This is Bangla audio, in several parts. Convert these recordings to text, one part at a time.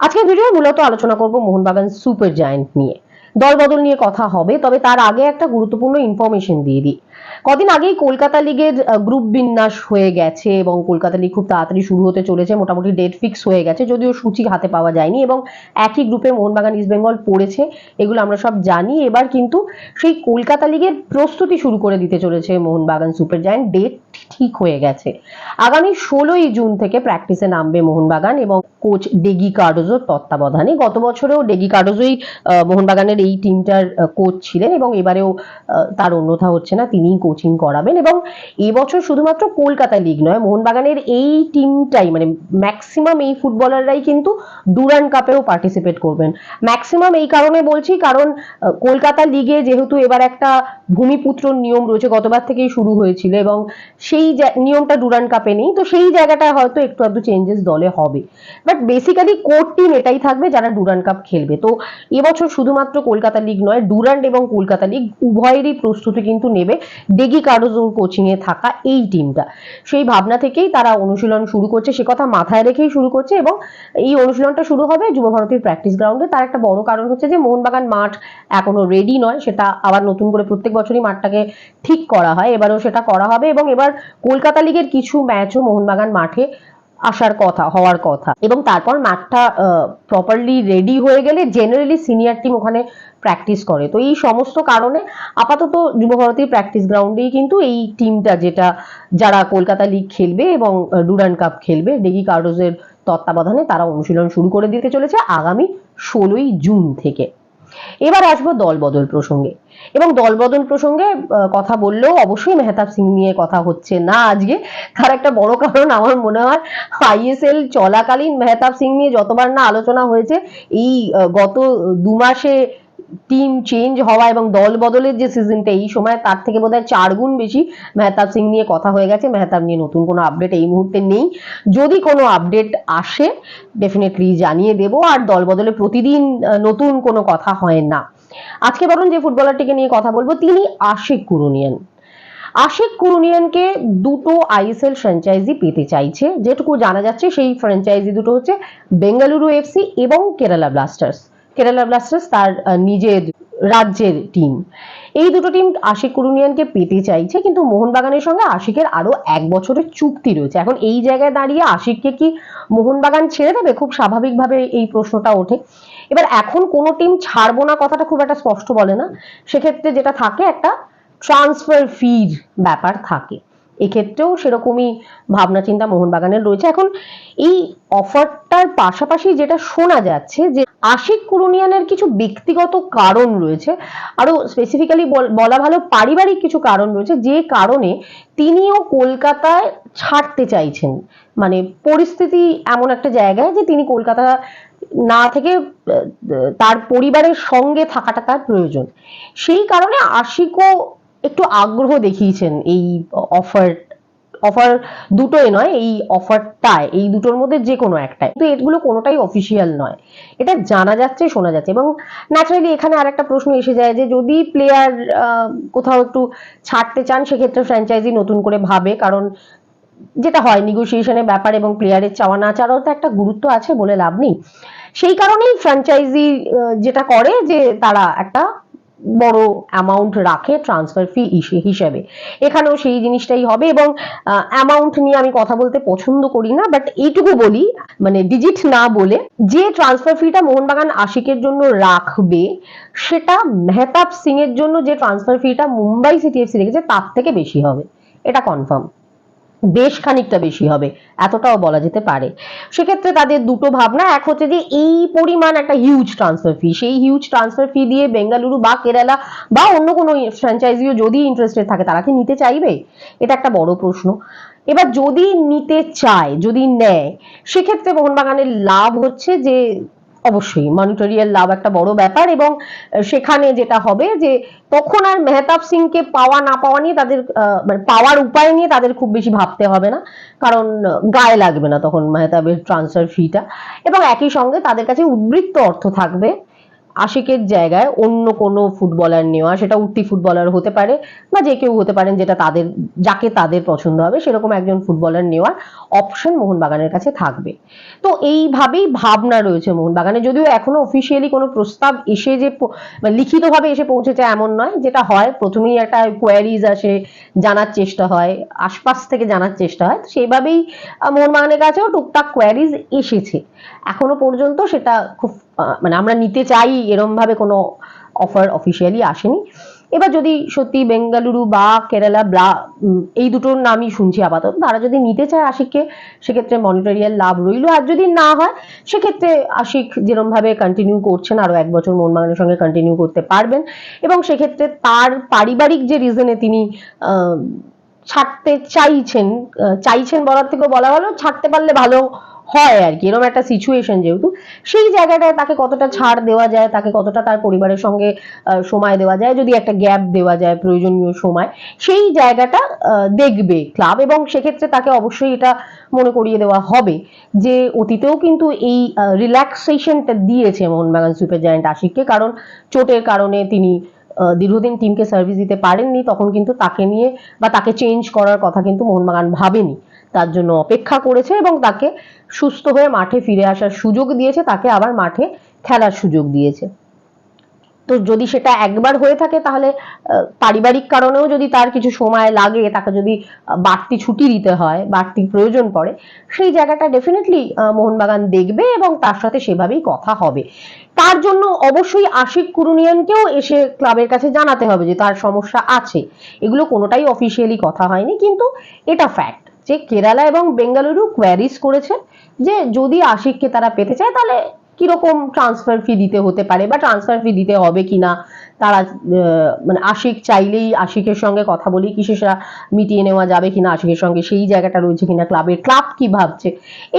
আজকের ভিডিও মূলত আলোচনা করব মোহনবাগান সুপার জায়ান্ট নিয়ে। দলবদল নিয়ে কথা হবে, তবে তার আগে একটা গুরুত্বপূর্ণ ইনফরমেশন দিয়ে দিই। কদিন আগেই কলকাতা লিগের গ্রুপ বিন্যাস হয়ে গেছে এবং কলকাতা লিগ খুব তাড়াতাড়ি শুরু হতে চলেছে। মোটামুটি ডেট ফিক্স হয়ে গেছে, যদিও সূচি হাতে পাওয়া যায়নি এবং একই গ্রুপে মোহনবাগান, ইস্ট বেঙ্গল পড়েছে, এগুলো আমরা সব জানি। এবার কিন্তু সেই কলকাতা লিগের প্রস্তুতি শুরু করে দিতে চলেছে মোহনবাগান সুপার জায়ান্ট। ডেট ঠিক হয়ে গেছে। আগামী ষোলোই জুন থেকে প্র্যাকটিসে নামবে মোহনবাগান এবং কোচ ডেগি কার্ডোজোর তত্ত্বাবধানে। গত বছরেও ডেগি কার্ডোজোই মোহনবাগানের এই টিমটার কোচ ছিলেন এবং এবারেও তার অন্যথা হচ্ছে না। তিনিই কোচিং করাবেন এবং এবছর শুধুমাত্র কলকাতা লিগ নয়, মোহনবাগানের এই টিমটাই মানে ম্যাক্সিমাম এই ফুটবলাররাই কিন্তু ডুরান কাপেও পার্টিসিপেট করবেন। ম্যাক্সিমাম এই কারণে বলছি, কারণ কলকাতা লিগে যেহেতু এবার একটা ভূমিপুত্র নিয়ম রয়েছে, গতবার থেকেই শুরু হয়েছিল এবং সেই নিয়মটা ডুরান কাপে নেই, তো সেই জায়গাটায় হয়তো একটু আধটু চেঞ্জেস দলে হবে। বাট বেসিক্যালি কোর টিম এটাই থাকবে যারা ডুরান কাপ খেলবে। তো এবছর শুধুমাত্র কলকাতা লিগ নয় ডুরান্ড এবং কলকাতা লিগ উভয়েরই প্রস্তুতি কিন্তু নেবে। ডেগি কার্ডোজোর কোচিংয়ে থাকা এই টিমটা সেই ভাবনা থেকেই তারা অনুশীলন শুরু করছে, সে কথা মাথায় রেখেই শুরু করছে এবং এই অনুশীলনটা শুরু হবে যুবভারতীর প্র্যাকটিস গ্রাউন্ডে তার একটা বড় কারণ হচ্ছে যে মোহনবাগান মাঠ এখনও রেডি নয়, সেটা আবার নতুন করে প্রত্যেক বছরই মাঠটাকে ঠিক করা হয়। এবারও সেটা করা হবে এবং এবার কলকাতা লিগের কিছু ম্যাচও মোহনবাগান মাঠে আসার কথা, হওয়ার কথা। এবং তারপর মাঠটা প্রপারলি রেডি হয়ে গেলে জেনারেলি সিনিয়র টিম ওখানে প্র্যাকটিস করে। তো এই সমস্ত কারণে আপাতত যুব ভারতীর প্র্যাকটিস গ্রাউন্ডেই কিন্তু এই টিমটা যেটা, যারা কলকাতা লিগ খেলবে এবং ডুরান কাপ খেলবে ডেগি কার্ডোজের তত্ত্বাবধানে তারা অনুশীলন শুরু করে দিতে চলেছে আগামী ষোলোই জুন থেকে। এবার আসব দলবদল প্রসঙ্গে। এবং দলবদল প্রসঙ্গে কথা বললেও অবশ্যই মেহতাব সিং নিয়ে কথা হচ্ছে না আজকে। তার একটা বড় কারণ আমার মনে হয় আইএসএল চলাকালীন মেহতাব সিং নিয়ে যতবার না আলোচনা হয়েছে, এই গত দু মাসে টিম চেঞ্জ হওয়া এবং দল বদলের যে সিজনটা এই সময় তার থেকে বোধহয় চার গুণ বেশি মেহতাব সিং নিয়ে কথা হয়ে গেছে। মেহতাব নিয়ে নতুন কোনো আপডেট এই মুহূর্তে নেই। যদি কোনো আপডেট আসে ডেফিনেটলি জানিয়ে দেব। আর দল বদলে প্রতিদিন নতুন কোনো কথা হয় না। আজকে বরং যে ফুটবলারটিকে নিয়ে কথা বলব, তিনি আশিক কুরুনিয়ান। আশিক কুরুনিয়ানকে দুটো আইএসএল ফ্র্যাঞ্চাইজি পেতে চাইছে। যেটুকু জানা যাচ্ছে, সেই ফ্র্যাঞ্চাইজি দুটো হচ্ছে বেঙ্গালুরু এফসি এবং কেরালা ব্লাস্টার্স কেরালা ব্লাস্টার্স তার নিজের রাজ্যের টিম এই দুটো টিম আশিক কুরুনিয়ানকে পেতে চাইছে, কিন্তু মোহনবাগানের সঙ্গে আশিকের আরও এক বছরের চুক্তি রয়েছে। এখন এই জায়গায় দাঁড়িয়ে আশিককে কি মোহনবাগান ছেড়ে দেবে? খুব স্বাভাবিকভাবে এই প্রশ্নটা ওঠে। এবার এখন কোনো টিম ছাড়বো না কথাটা খুব একটা স্পষ্ট বলে না। সেক্ষেত্রে যেটা থাকে, একটা ট্রান্সফার ফির ব্যাপার থাকে। এক্ষেত্রেও সেরকমই ভাবনা চিন্তা মোহনবাগানের রয়েছে। এখন এই অফারটার পাশাপাশি যেটা শোনা যাচ্ছে যে আশিক কুরুনিয়ানের কিছু ব্যক্তিগত কারণ রয়েছে, আরও স্পেসিফিক্যালি বলা ভালো পারিবারিক কিছু কারণ রয়েছে, যে কারণে তিনিও কলকাতায় ছাড়তে চাইছেন। মানে পরিস্থিতি এমন একটা জায়গায় যে তিনি কলকাতা না থেকে তার পরিবারের সঙ্গে থাকাটা তার প্রয়োজন। সেই কারণে আশিকও একটু আগ্রহ দেখিয়েছেন এই অফার অফার দুটোই নয়, এই অফারটায় এই দুটোর মধ্যে যে কোনো একটাই। কিন্তু এগুলো কোনোটাই অফিসিয়াল নয়। এটা জানা যাচ্ছে, শোনা যাচ্ছে এবং ন্যাচারালি এখানে আরেকটা প্রশ্ন এসে যায় যে যদি প্লেয়ার কোথাও একটু ছাড়তে চান, সেক্ষেত্রে ফ্র্যাঞ্চাইজি নতুন করে ভাবে, কারণ যেটা হয় নিগোসিয়েশনের ব্যাপার এবং প্লেয়ারের চাওয়া না চাওয়ারও তো একটা গুরুত্ব আছে বলে লাভ নেই। সেই কারণেই ফ্র্যাঞ্চাইজি যেটা করে যে তারা একটা বড় অ্যামাউন্ট রাখে ট্রান্সফার ফি হিসেবে। এখানেও সেই জিনিসটাই হবে এবং অ্যামাউন্ট নিয়ে আমি কথা বলতে পছন্দ করি না বাট এইটুকু বলি মানে ডিজিট না বলে, যে ট্রান্সফার ফিটা মোহনবাগান আশিকের জন্য রাখবে, সেটা মেহতাব সিং এর জন্য যে ট্রান্সফার ফিটা মুম্বাই সিটি এফসি রেখেছে তার থেকে বেশি হবে। এটা কনফার্ম বেশ খানিকটা বেশি হবে, এতটাও বলা যেতে পারে। সেক্ষেত্রে তাদের দুটো ভাবনা, এক হচ্ছে যে এই পরিমাণ একটা হিউজ ট্রান্সফার ফি সেই হিউজ ট্রান্সফার ফি দিয়ে বেঙ্গালুরু বা কেরালা বা অন্য কোনো ফ্র্যাঞ্চাইজিও যদি ইন্টারেস্টেড থাকে, তারা কি নিতে চাইবে? এটা একটা বড় প্রশ্ন। এবার যদি নিতে চায়, যদি নেয়, সেক্ষেত্রে মোহনবাগানের লাভ হচ্ছে যে অবশ্যই মনিটরিয়াল লাভ একটা বড় ব্যাপার এবং সেখানে যেটা হবে যে তখন আর মেহতাব সিংকে পাওয়া না পাওয়া নিয়ে তাদের মানে পাওয়ার উপায় নিয়ে তাদের খুব বেশি ভাবতে হবে না। কারণ গায়ে লাগবে না তখন মেহতাবের ট্রান্সফার ফিটা এবং একই সঙ্গে তাদের কাছে উদ্বৃত্ত অর্থ থাকবে। আশিকের জায়গায় অন্য কোনো ফুটবলার নেওয়া, সেটা উঠতি ফুটবলার হতে পারে বা যে কেউ হতে পারেন যেটা তাদের, যাকে তাদের পছন্দ হবে, সেরকম একজন ফুটবলার নেওয়ার অপশন মোহনবাগানের কাছে থাকবে। তো এইভাবেই ভাবনা রয়েছে মোহনবাগানে, যদিও এখনও অফিসিয়ালি কোনো প্রস্তাব এসে যে মানে লিখিতভাবে এসে পৌঁছেছে এমন নয়, যেটা হয় প্রথমেই একটা কোয়ারিজ আসে, জানার চেষ্টা হয়, আশপাশ থেকে জানার চেষ্টা হয় সেইভাবেই মোহনবাগানের কাছেও টুকটাক কোয়ারিজ এসেছে। এখনও পর্যন্ত সেটা খুব মানে আমরা নিতে চাই এরম ভাবে কোনো অফার অফিসিয়ালি আসেনি। এবার যদি সত্যি বেঙ্গালুরু বা কেরালা ব্লা এই দুটোর নামই শুনছি আপাতত, তারা যদি নিতে চায় আশিককে, সেক্ষেত্রে মনিটারিয়াল লাভ রইল। আর যদি না হয়, সেক্ষেত্রে আশিক যেরমভাবে কন্টিনিউ করছেন আরও এক বছর মোহনবাগানের সঙ্গে কন্টিনিউ করতে পারবেন। এবং সেক্ষেত্রে তার পারিবারিক যে রিজনে তিনি ছাড়তে চাইছেন চাইছেন বলার থেকেও বলা হলো, ছাড়তে পারলে ভালো হয় আর কি, এরকম একটা সিচুয়েশন যেহেতু। সেই জায়গাটায় তাকে কতটা ছাড় দেওয়া যায়, তাকে কতটা তার পরিবারের সঙ্গে সময় দেওয়া যায়, যদি একটা গ্যাপ দেওয়া যায়, প্রয়োজনীয় সময়, সেই জায়গাটা দেখবে ক্লাব এবং সেক্ষেত্রে তাকে অবশ্যই এটা মনে করিয়ে দেওয়া হবে যে, অতীতেও কিন্তু এই রিল্যাক্সেশনটা দিয়েছে মোহনবাগান সুপার জায়ান্ট আশিককে। কারণ চোটের কারণে তিনি দীর্ঘদিন টিমকে সার্ভিস দিতে পারেননি, তখন কিন্তু তাকে নিয়ে বা তাকে চেঞ্জ করার কথা কিন্তু মোহনবাগান ভাবেনি। তার জন্য অপেক্ষা করেছে এবং তাকে সুস্থ হয়ে মাঠে ফিরে আসার সুযোগ দিয়েছে, তাকে আবার মাঠে খেলার সুযোগ দিয়েছে। তো যদি সেটা একবার হয়ে থাকে তাহলে পারিবারিক কারণেও যদি তার কিছু সময় লাগে, তাকে যদি বাড়তি ছুটি দিতে হয়, বাড়তি প্রয়োজন পড়ে, সেই জায়গাটা ডেফিনেটলি মোহনবাগান দেখবে এবং তার সাথে সেভাবেই কথা হবে। তার জন্য অবশ্যই আশিক কুরুনিয়ানকেও এসে ক্লাবের কাছে জানাতে হবে যে তার সমস্যা আছে। এগুলো কোনোটাই অফিসিয়ালি কথা হয়নি, কিন্তু এটা ফ্যাক্ট যে কেরালা এবং বেঙ্গালুরু কোয়ারিজ করেছে যে যদি আশিককে তারা পেতে চায়, তাহলে কীরকম ট্রান্সফার ফি দিতে হতে পারে বা ট্রান্সফার ফি দিতে হবে কিনা? তারা মানে আশিক চাইলেই আশিকের সঙ্গে কথা বলি কি সেটা মিটিয়ে নেওয়া যাবে কিনা, আশিকের সঙ্গে সেই জায়গাটা রয়েছে কিনা, ক্লাবের ক্লাব কি ভাবছে?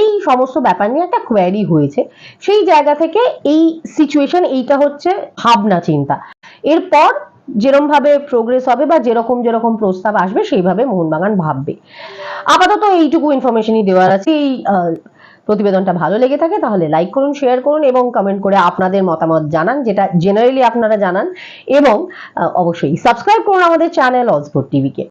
এই সমস্ত ব্যাপার নিয়ে একটা কোয়ারি হয়েছে। সেই জায়গা থেকে এই সিচুয়েশন এইটা হচ্ছে ভাবনা চিন্তা এরপর যেরকম ভাবে প্রোগ্রেস হবে বা যেরকম যেরকম প্রস্তাব আসবে, সেইভাবে মোহনবাগান ভাববে। আপাতত এইটুকু ইনফরমেশনই দেওয়ার আছে। এই প্রতিবেদনটা ভালো লেগে থাকে, তাহলে লাইক করুন শেয়ার করুন এবং কমেন্ট করে আপনাদের মতামত জানান, যেটা জেনারেলি আপনারা জানান এবং অবশ্যই সাবস্ক্রাইব করুন আমাদের চ্যানেল অজফোর টিভিকে